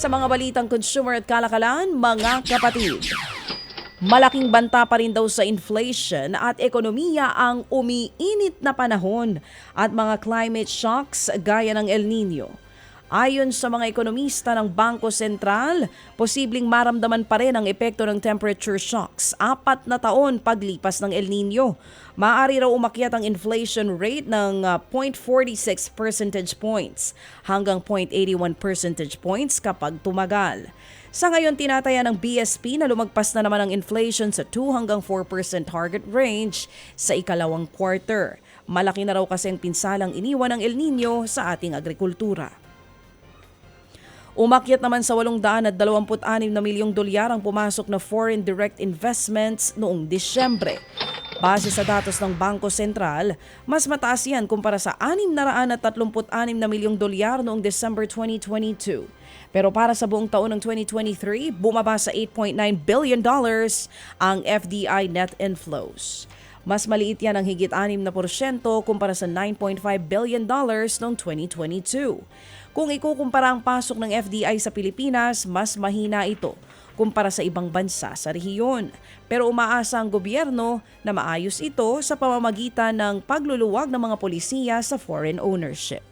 Sa mga balitang consumer at kalakalan, mga kapatid. Malaking banta pa rin daw sa inflation at ekonomiya ang umiinit na panahon at mga climate shocks gaya ng El Nino. Ayon sa mga ekonomista ng Bangko Sentral, posibleng maramdaman pa rin ang epekto ng temperature shocks apat na taon paglipas ng El Nino. Maaari raw umakyat ang inflation rate ng uh, 0.46 percentage points hanggang 0.81 percentage points kapag tumagal. Sa ngayon, tinataya ng BSP na lumagpas na naman ang inflation sa 2 hanggang 4% target range sa ikalawang quarter. Malaki na raw kasi ang pinsalang iniwan ng El Nino sa ating agrikultura. Umakyat naman sa 826 na milyong dolyar ang pumasok na foreign direct investments noong Disyembre. Base sa datos ng Bangko Sentral, mas mataas yan kumpara sa 636 na milyong dolyar noong December 2022. Pero para sa buong taon ng 2023, bumaba sa 8.9 billion dollars ang FDI net inflows. Mas maliit yan ang higit 6 na porsyento kumpara sa 9.5 billion dollars noong 2022. Kung ikukumpara ang pasok ng FDI sa Pilipinas, mas mahina ito kumpara sa ibang bansa sa rehiyon. Pero umaasa ang gobyerno na maayos ito sa pamamagitan ng pagluluwag ng mga polisiya sa foreign ownership.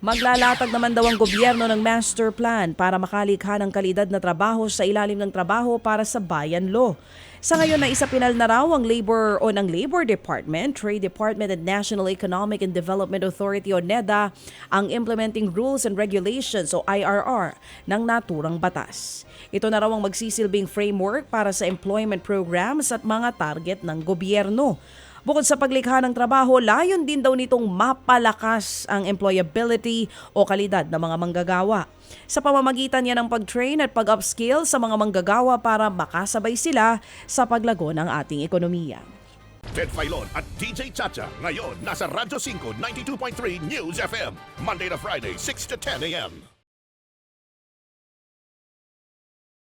Maglalatag naman daw ang gobyerno ng master plan para makalikha ng kalidad na trabaho sa ilalim ng trabaho para sa bayan law. Sa ngayon na isapinal na raw ang Labor o ng Labor Department, Trade Department at National Economic and Development Authority o NEDA ang Implementing Rules and Regulations o IRR ng naturang batas. Ito na raw ang magsisilbing framework para sa employment programs at mga target ng gobyerno. Bukod sa paglikha ng trabaho, layon din daw nitong mapalakas ang employability o kalidad ng mga manggagawa. Sa pamamagitan niya ng pag-train at pag-upskill sa mga manggagawa para makasabay sila sa paglago ng ating ekonomiya. Ted Filon at DJ Chacha. Ngayon, nasa Radyo 5, 92.3 News FM. Monday to Friday, 6 to 10 a.m.